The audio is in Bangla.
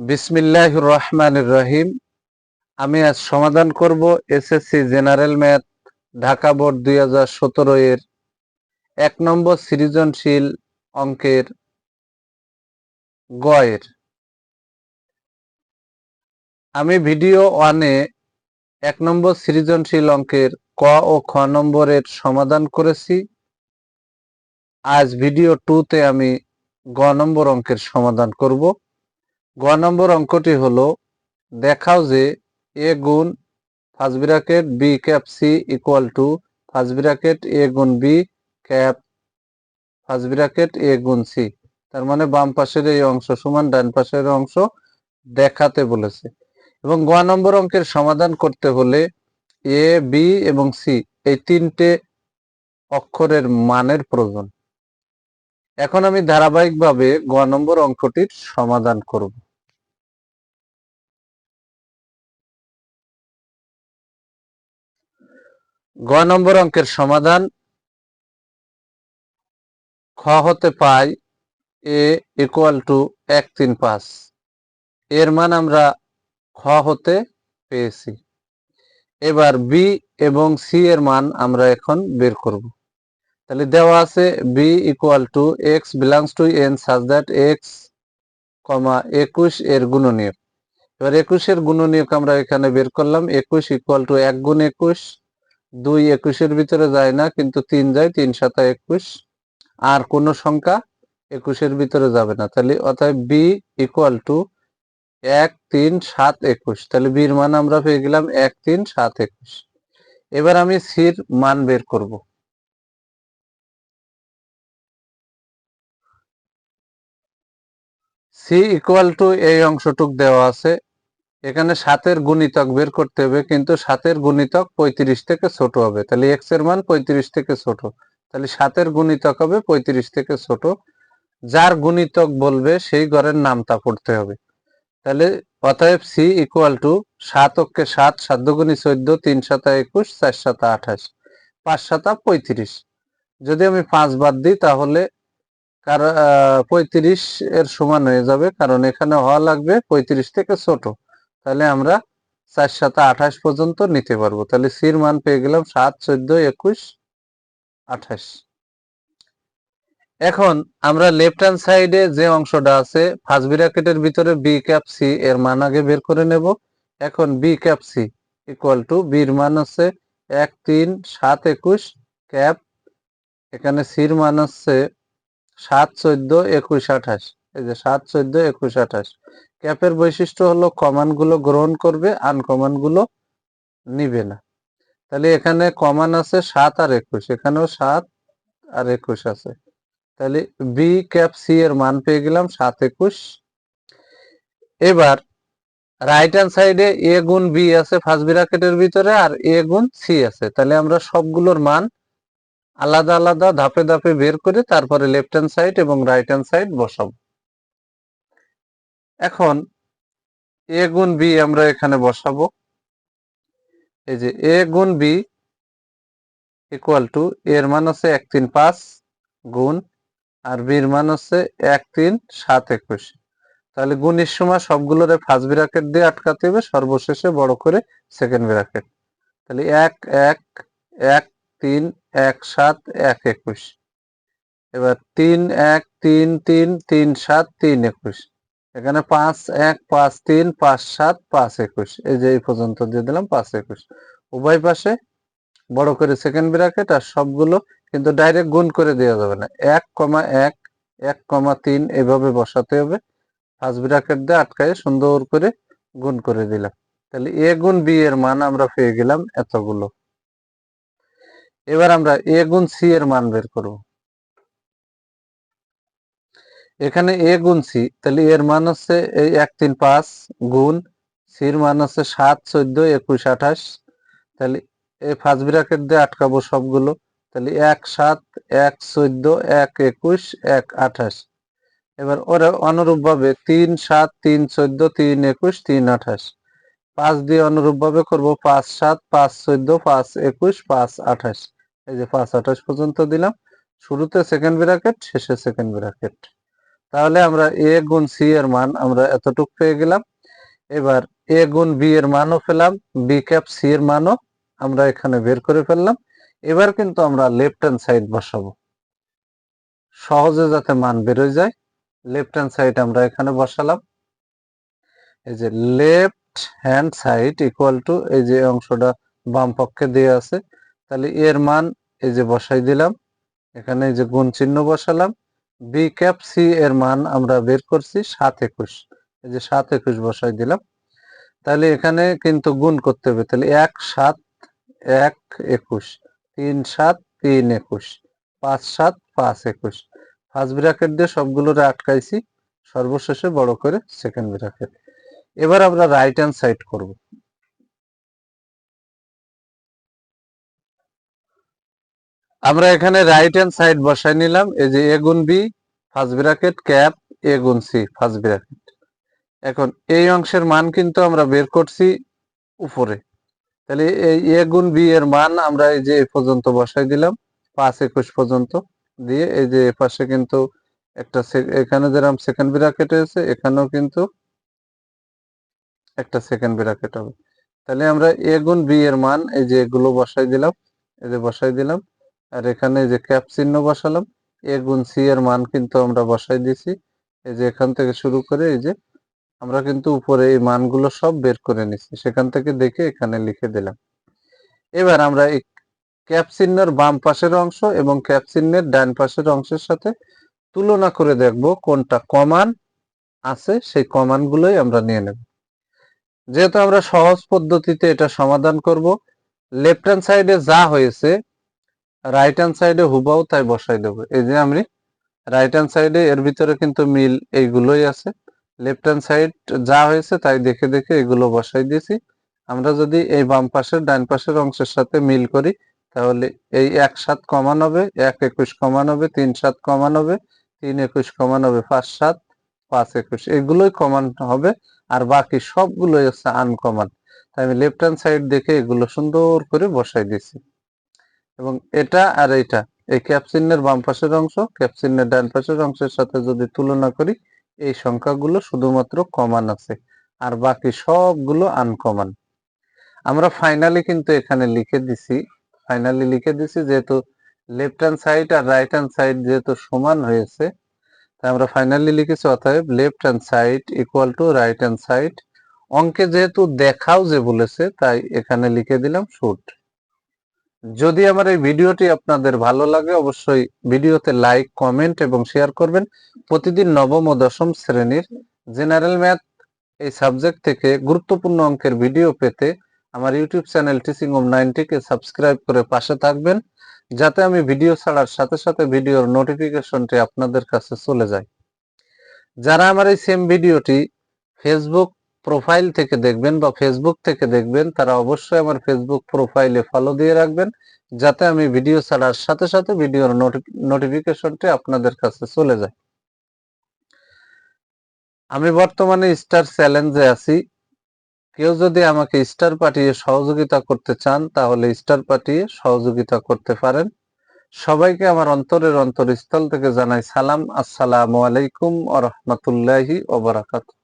বিসমিল্লাহ রহমান রহিম আমি আজ সমাধান করব SSC general math, Dhaka board দুই হাজার সতেরো এর এক নম্বর সৃজনশীল অঙ্কের গয়ের। আমি ভিডিও ওয়ানে এক নম্বর সৃজনশীল অঙ্কের ক ও খ নম্বরের সমাধান করেছি। আজ ভিডিও টুতে আমি গ নম্বর অঙ্কের সমাধান করব। গ নম্বর অঙ্কটি হল, দেখাও যে এ গুণ first bracket B cap C equal to first bracket A গুণ B cap first bracket A গুণ সি। তার মানে বাম পাশের এই অংশ সমান, ডান পাশের অংশ দেখাতে বলেছে। এবং গ নম্বর অঙ্কের সমাধান করতে হলে এ, বি এবং সি, এই তিনটে অক্ষরের মানের প্রয়োজন। এখন আমি ধারাবাহিকভাবে গ নম্বর অঙ্কটির সমাধান করব। গ নম্বর অঙ্কের সমাধান খ হতে পাই এ ইকুয়াল টু এক তিন পাঁচ। এর মান আমরা খ হতে পেয়েছি। এবার বি এবং সি এর মান আমরা এখন বের করব। তাহলে দেওয়া আছে B equal to X belongs to N such that X comma একুশ এর গুণনীয়ক। এবার একুশের গুণনীয়ক আমরা এখানে বের করলাম। একুশ ইকুয়াল টু এক গুণ একুশ। দুই একুশের ভিতরে যায় না, কিন্তু তিন যায়, তিন সাতা একুশ। আর কোন সংখ্যা একুশের ভিতরে যাবে না। তাহলে অর্থাৎ বি ইকুয়াল টু এক, তিন, সাত, একুশ। তাহলে বির মান আমরা পেয়ে গেলাম এক, তিন, সাত, একুশ। এবার আমি সির মান বের করব। সি ইকুয়াল টু এই অংশটুক দেওয়া আছে। এখানে সাতের গুণিতক বের করতে হবে, কিন্তু সাতের গুণিতক পঁয়ত্রিশ থেকে ছোট হবে। তাহলে এক্সের মান পঁয়ত্রিশ থেকে ছোট। তাহলে সাতের গুণিতক হবে পঁয়ত্রিশ থেকে ছোট। যার গুণিতক বলবে সেই ঘরের নামটা পড়তে হবে। তাহলে অতএব সি ইকুয়াল টু সাত অক্ষে সাত সাত দুগুণি চোদ্দ, তিন সাতা একুশ, চার সাতা আঠাশ, পাঁচ সাতা পঁয়ত্রিশ। যদি আমি পাঁচ বাদ দিই, তাহলে কারণ পঁয়ত্রিশ এর সমান হয়ে যাবে, কারণ এখানে হওয়া লাগবে পঁয়ত্রিশ থেকে ছোট। তাহলে আমরা চার সাতা আঠাশ পর্যন্ত নিতে পারব। তাহলে সির মান পেয়ে গেলাম সাত, চোদ্দ, একুশ, আঠাশ। এখন আমরা লেফট হ্যান্ড সাইডে যে অংশটা আছে ফার্স্ট ব্র্যাকেটের ভিতরে বি ক্যাপ সি এর মান আগে বের করে নেব। এখন B cap C equal to বির মান হচ্ছে এক, তিন, সাত, একুশ ক্যাপ এখানে সির মান হচ্ছে সাত, চোদ্দ, একুশ, আঠাশ। এই যে সাত, চোদ্দ, একুশ, আঠাশ। ক্যাপের বৈশিষ্ট্য হলো কমানগুলো গ্রহণ করবে আনকমানগুলো নিবে না। তাহলে এখানে কমান আছে সাত আর একুশ। এখানেও সাত আর একুশ আছে। তাহলে বি ক্যাপ সি এর মান পেয়ে গেলাম সাত, একুশ। এবার রাইট হ্যান্ড সাইডে এ গুণ বি আছে ফার্স্ট ব্র্যাকেটের ভিতরে, আর এ গুণ সি আছে। তাহলে আমরা সবগুলোর মান আলাদা আলাদা, ধাপে ধাপে বের করে তারপরে লেফট হ্যান্ড সাইড এবং রাইট হ্যান্ড সাইড বসাবো। এখন এ গুণ বি আমরা এখানে বসাবো। এই যে এ গুণ বি ইকুয়াল টু এর মান হচ্ছে এক তিন পাঁচ গুণ, আর বির মান হচ্ছে এক তিন সাত একুশ। তাহলে গুণের সময় সবগুলোরে ফার্স্ট ব্র্যাকেট দিয়ে আটকাতে হবে, সর্বশেষে বড় করে সেকেন্ড ব্র্যাকেট তাহলে এক এক এক, তিন, এক, সাত, এক, একুশ। এবার তিন, এক, তিন তিন তিন, সাত, তিন, একুশ। এখানে পাঁচ, এক, পাঁচ, তিন, পাঁচ, সাত, পাঁচ, একুশ। এই যে এই পর্যন্ত দিয়ে দিলাম, পাঁচ, একুশ। উভয় পাশে বড় করে সেকেন্ড ব্র্যাকেট আর সবগুলো কিন্তু ডাইরেক্ট গুণ করে দেওয়া যাবে না। এক কমা এক এক কমা তিন এভাবে বসাতে হবে। ফার্স্ট ব্র্যাকেট দিয়ে আটকায় সুন্দর করে গুণ করে দিলাম। তাহলে এ গুণ বি এর মান আমরা পেয়ে গেলাম এতগুলো। এবার আমরা এ গুণ সি এর মান বের করব। এখানে এ গুণ সি, তাহলে এর মান হচ্ছে এই এক তিন পাঁচ গুণ সির মান হচ্ছে সাত, চোদ্দ, একুশ, আঠাশ। তাহলে এই ফার্স্ট ব্র্যাকেট দিয়ে আটকাবো সবগুলো। তাহলে এক, সাত, এক, চোদ্দ, এক, একুশ, এক, আঠাশ। এবার ওরা অনুরূপ ভাবে তিন, সাত, তিন, চোদ্দ, তিন, একুশ, তিন, আঠাশ। পাঁচ দিয়ে অনুরূপ ভাবে করব পাঁচ, সাত, পাঁচ, চোদ্দ, পাঁচ, একুশ, পাঁচ, আঠাশ। এই যে পাঁচ, আঠাশ পর্যন্ত দিলাম। শুরুতে সেকেন্ড ব্র্যাকেট শেষে সেকেন্ড ব্র্যাকেট তাহলে আমরা এ গুণ সি এর মান আমরা এতটুক পেয়ে গেলাম। এবার এ গুণ বি এর মানও পেলাম বি ক্যাপ সি এর মানও আমরা এখানে বের করে ফেললাম। এবার কিন্তু আমরা লেফট হ্যান্ড সাইড বসাবো। সহজে যাতে মান বেরোয় যায় লেফট হ্যান্ড সাইড আমরা এখানে বসালাম। এই যে left hand side equal to এই যে অংশটা বাম পক্ষে দিয়ে আছে, তাহলে এর মান এই যে বসাই দিলাম। এখানে এই যে গুণ চিহ্ন বসালাম। বি ক্যাপ সি এর মান আমরা বের করছি সাত একুশ। এই যে সাত একুশ বসাই দিলাম। তাহলে এখানে কিন্তু গুণ করতে হবে। তাহলে এক সাত, এক একুশ, তিন সাত, তিন একুশ, পাঁচ সাত, পাঁচ একুশ। ফার্স্ট ব্র্যাকেট দিয়ে সবগুলোরে আটকাইছি, সর্বশেষে বড় করে সেকেন্ড ব্র্যাকেট এবার আমরা রাইট হ্যান্ড সাইড করব। আমরা এখানে রাইট হ্যান্ড সাইড বসাই নিলাম। এই যে এ গুণ B first bracket cap A গুণ সি ফার্স্ট ব্র্যাকেট এখন এই অংশের মান কিন্তু আমরা বের করছি উপরে। তাহলে এই এ গুণ বি এর মান আমরা এই যে এ পর্যন্ত বসাই দিলাম, পাঁচ একুশ পর্যন্ত। দিয়ে এই যে এ পাশে কিন্তু একটা এখানে যেরকম সেকেন্ড ব্র্যাকেট হয়েছে, এখানেও কিন্তু একটা সেকেন্ড ব্র্যাকেট হবে। তাহলে আমরা এ গুণ বি এর মান এই যে এগুলো বসাই দিলাম, এই যে বসাই দিলাম। আর এখানে যে ক্যাপ চিহ্ন বসালাম, এ গুণ সি এর মান কিন্তু আমরা বসাই দিছি এই যে এখান থেকে শুরু করে এই যে আমরা কিন্তু উপরে এই মানগুলো সব বের করে নিছি সেখান থেকে দেখে এখানে লিখে দিলাম। এবার আমরা এই ক্যাপ চিহ্নের বাম পাশের অংশ এবং ক্যাপ চিহ্নের ডান পাশের অংশের সাথে তুলনা করে দেখব কোনটা কমান আছে, সেই কমান গুলোই আমরা নিয়ে নেব। যেহেতু আমরা সহজ পদ্ধতিতে এটা সমাধান করব, লেফট হ্যান্ড সাইডে যা হয়েছে রাইট হ্যান্ড সাইডে হুবাও তাই বসাই দেব। এই যে আমি রাইট হ্যান্ড সাইডে এর ভিতরে কিন্তু মিল এইগুলোই আছে। লেফট হ্যান্ড সাইড যা হয়েছে তাই দেখে দেখে এগুলো বসাই দিয়েছি। আমরা যদি এই বাম পাশের, ডান পাশের অংশের সাথে মিল করি, তাহলে এই এক সাত কমান হবে, এক একুশ কমান হবে, তিন সাত কমান হবে, তিন একুশ কমান হবে, পাঁচ সাত, পাঁচ একুশ। এগুলোই কমান হবে, আর বাকি সবগুলোই হচ্ছে আনকমান তাই আমি লেফট হ্যান্ড সাইড দেখে এগুলো সুন্দর করে বসাই দিয়েছি। এবং এটা আর এটা এই ক্যাপসিনের বাম পাশের অংশ ক্যাপসিনের ডান পাশের অংশের সাথে যদি তুলনা করি, এই সংখ্যাগুলো শুধুমাত্র কমান আছে। আর বাকি সবগুলো আনকমান আমরা ফাইনালি কিন্তু এখানে লিখে দিছি ফাইনালি লিখে দিছি যেহেতু লেফট হ্যান্ড সাইড আর রাইট হ্যান্ড সাইড যেহেতু সমান হয়েছে, তাই আমরা ফাইনালি লিখেছি অতএব left hand side equal to right hand side অঙ্কে যেহেতু দেখাও যে বলেছে, তাই এখানে লিখে দিলাম শুট যদি আমার এই ভিডিওটি আপনাদের ভালো লাগে, অবশ্যই ভিডিওতে লাইক, কমেন্ট এবং শেয়ার করবেন। প্রতিদিন নবম ও দশম শ্রেণির জেনারেল ম্যাথ এই সাবজেক্ট থেকে গুরুত্বপূর্ণ অঙ্কের ভিডিও পেতে আমার ইউটিউব চ্যানেল টিচিং ওম নাইনটিকে সাবস্ক্রাইব করে পাশে থাকবেন, যাতে আমি ভিডিও ছাড়ার সাথে সাথে ভিডিওর নোটিফিকেশনটি আপনাদের কাছে চলে যায়। যারা আমার এই সেম ভিডিওটি ফেসবুক প্রোফাইল থেকে দেখবেন বা ফেসবুক থেকে দেখবেন, তারা অবশ্যই আমার ফেসবুক প্রোফাইলে ফলো দিয়ে রাখবেন, যাতে আমি ভিডিও ছাড়ার সাথে সাথে ভিডিওর নোটিফিকেশনটি আপনাদের কাছে চলে যায়। আমি বর্তমানে স্টার চ্যালেঞ্জে আছি। কেউ যদি আমাকে স্টার পাঠিয়ে সহযোগিতা করতে চান, তাহলে স্টার পাঠিয়ে সহযোগিতা করতে পারেন। সবাইকে আমার অন্তরের অন্তরস্থল থেকে জানাই সালাম। আসসালামু আলাইকুম আ রহমতুল্লাহি ওবরাকাতুহ